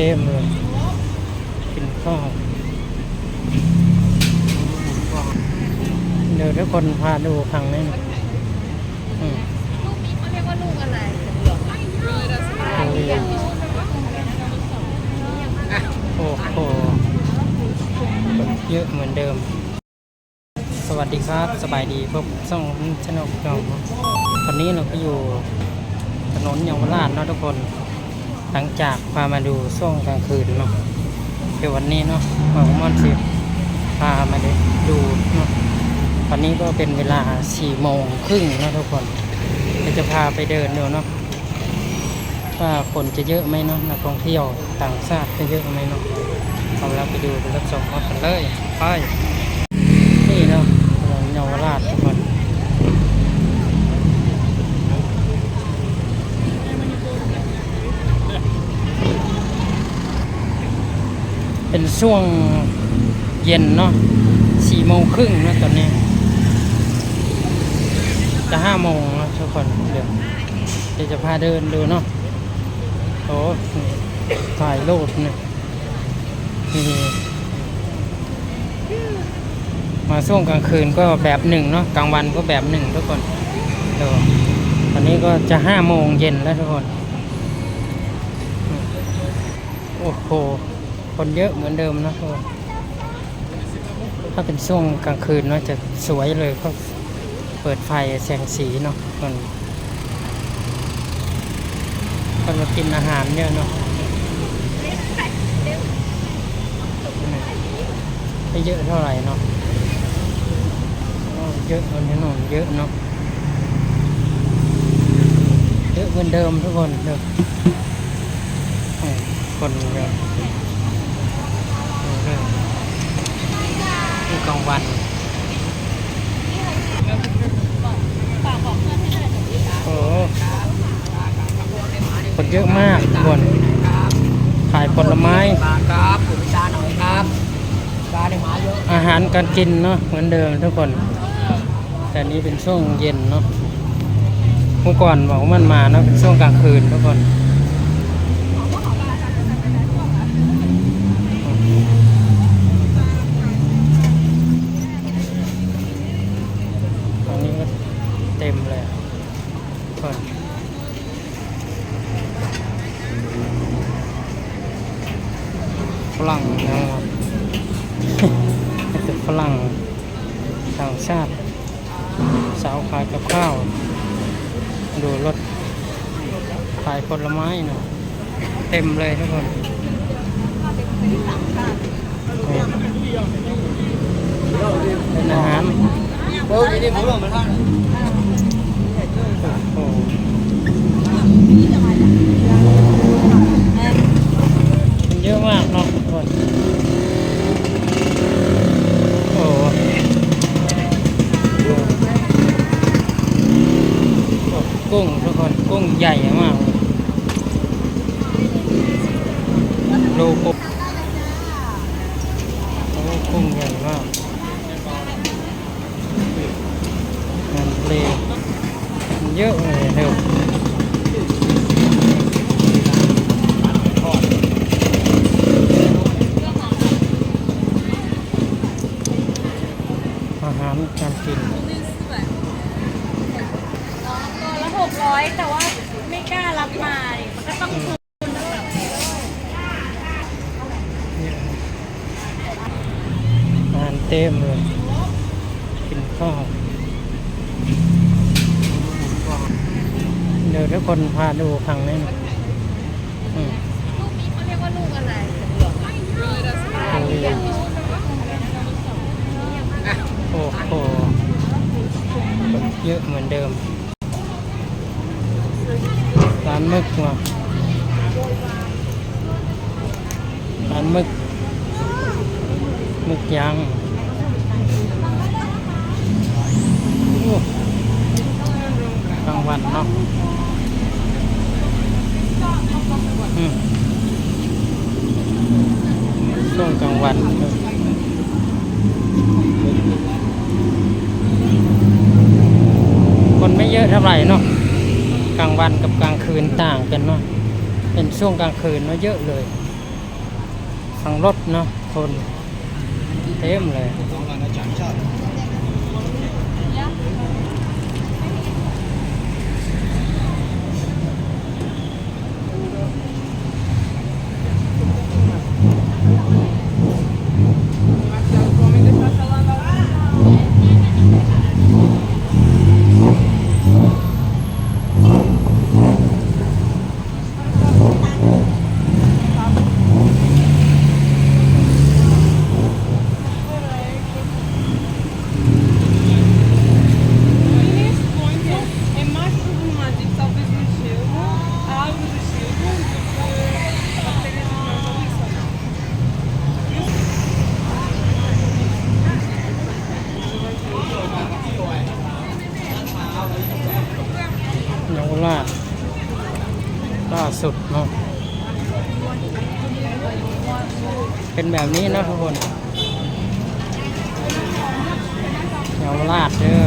เต็มเลยกินข้าวเดี๋ยวทุกคนพาดูครั้งนี้อืมลูกนี้เขาเรียกว่าลูกอะไรโอ้โหเยอะเหมือนเดิม สวัสดีครับ สบายดีพบส่องชนกจอมวันนี้เราก็อยู่ถนนเยาวราชเนาะทุกคน หลังจากพามาดูช่วงกลางคืนเนาะเดี๋ยววันนี้เนาะหมอมอนสิพามาดูเนาะวันนี้ก็เป็นเวลาสี่โมงครึ่งเนาะทุกคนเดี๋ยวจะพาไปเดินดูเนาะว่าคนจะเยอะไหมเนาะนักท่องเที่ยวต่างชาติจะเยอะไหมเนาะเอาเราไปดูไปรับชมกันเลยไปนี่เนาะถนนเยาวราชทุกคน เป็นช่วงเย็นเนาะสี่โมงครึ่งนะตอนนี้ จะห้าโมงแล้วทุกคนเดี๋ยวเดี๋ยวจะพาเดินดูเนาะโอ้ถ่ายรูปเนี่ยมาช่วงกลางคืนก็แบบหนึ่งเนาะกลางวันก็แบบหนึ่งทุกคนเดี๋ยวตอนนี้ก็จะห้าโมงเย็นแล้วทุกคน โอ้โห คนเยอะเหมือนเดิมนะทุกคนถ้าเป็นช่วงกลางคืนเนาะจะสวยเลยก็เปิดไฟแสงสีเนาะคนคนมากินอาหารเยอะเนาะไม่เยอะเท่าไหร่เนาะโอ้เยอะคนนี้นนเยอะเนาะเยอะเหมือนเดิมทุกคนเด้อคนเยอะ นี่ กลางวันโอ้คนเยอะมากทุกคนขายผลไม้มาครับผมจานหน่อยครับจานในหมาเยอะอาหารการกินเนาะเหมือนเดิมทุกคน แต่นี้เป็นช่วงเย็นเนาะเมื่อก่อนบอกว่ามันมาเนาะเป็นช่วงกลางคืนทุกคนตอนนี้ก็เต็มเลยอะคนฝรั่งนะครับเป็นฝรั่งต่างชาติ สาวขายกับข้าว ดูรถขายผลไม้เนาะเต็มเลยทุกคนนี่เป็นอาหาร โอ้ยนี่ผมลงมาท่าน โอ้โหมันเยอะมากเนาะทุกคนโอ้โห กุ้งทุกคนกุ้งใหญ่มากโลโลกโอ้กุ้งใหญ่มากงานทะเลมันเยอะเลยเร็วอาหารการกิน ตัวละหกร้อยแต่ว่าไม่กล้ารับมาดิมันก็ต้องคืนแบบ อาหาร เต็มเลยกินข้าวเดี๋ยวทุกคนพาดูครั้งนี้นะอืมลูกนี้เขาเรียกว่าลูกอะไรโอ้โหเยอะเหมือนเดิมร้านมึกว่ะร้านมึกมึกยางโอ้กลาง วันเนาะอืมช่วงกลางวันคนไม่เยอะเท่าไหร่เนาะกลางวันกับกลางคืนต่างกันเนาะเป็นช่วงกลางคืนเนาะเยอะเลยเฝั่งรถเนาะคนเต็มเลย ราชล่าสุดเนาะเป็นแบบนี้นะทุกคนเยาวราชเด้อ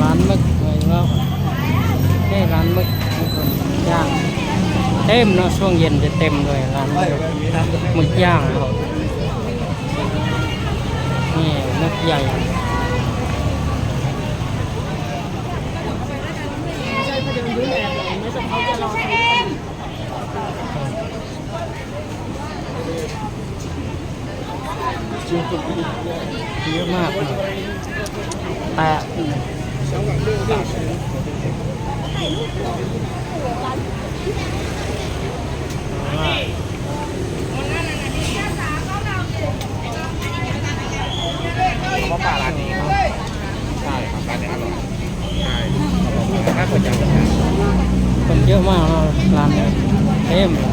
ร้านมึกอะไรแล้วนี่ร้านมึกทุกคนย่างเต็มเนาะช่วงเย็นจะเต็มเลยร้านมึกมึกย่างนะครับนี่มึกใหญ่ เยอะมากเลยแต่คนเยอะมากเนอะร้านนี้เต็มเลย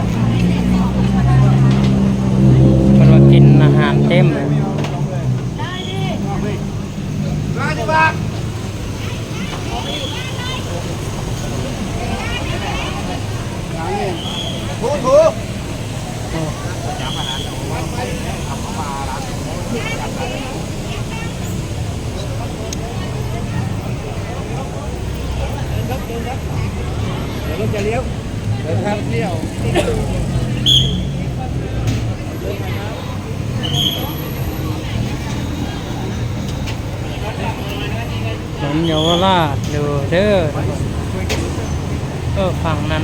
คนมากินอาหารเต็มเลย ถนนเยาวราชดูเด้อเออฝั่งนั้น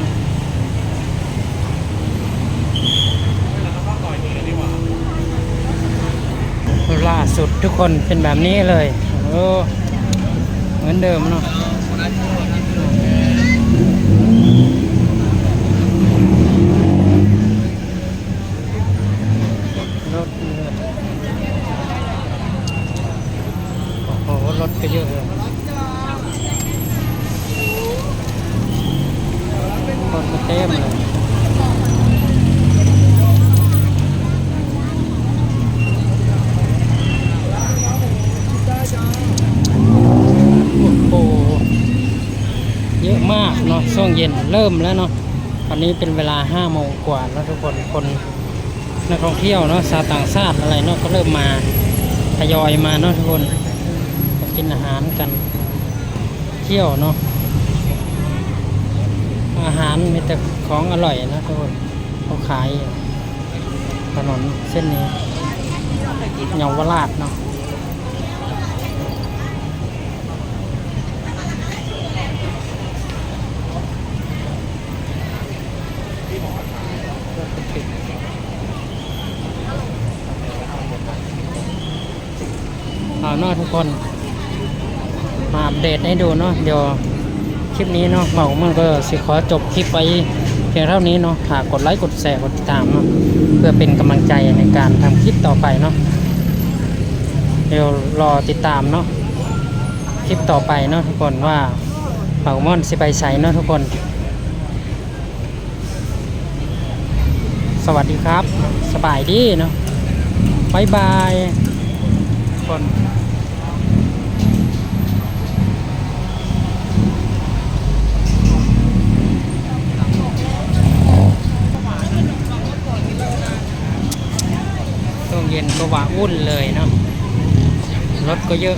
ล่าสุดทุกคนเป็นแบบนี้เลย โอ้ เหมือนเดิมเนาะรถเยอะโอ้โห รถก็เยอะเลยคนก็เต็มเลยโอ้โหเยอะมากเนาะช่วงเย็นเริ่มแล้วเนาะตอนนี้เป็นเวลาห้าโมงกว่าแล้วทุกคนคนนักท่องเที่ยวเนาะชาวต่างชาติอะไรเนาะก็เริ่มมาทยอยมาเนาะทุกคน กินอาหารกันเที่ยวเนาะอาหารมีแต่ของอร่อยนะทุกคนเขาขายถนนเส้นนี้เยาวราชเนาะเอาเนาทุกคน มาอัปเดตให้ดูเนาะเดี๋ยวคลิปนี้เนาะเมามันก็สิขอจบคลิปไว้เพียงเท่านี้เนาะฝากกดไลค์กดแชร์กดติดตามเนาะเพื่อเป็นกำลังใจในการทำคลิปต่อไปเนาะเดี๋ยวรอติดตามเนาะคลิปต่อไปเนาะทุกคนว่าเป่ามอนสิไปใส่เนาะทุกคน สวัสดีครับ สบายดีเนาะบายบายทุกคน ช่ ว่าวุ่นเลยเนาะรถก็เยอะ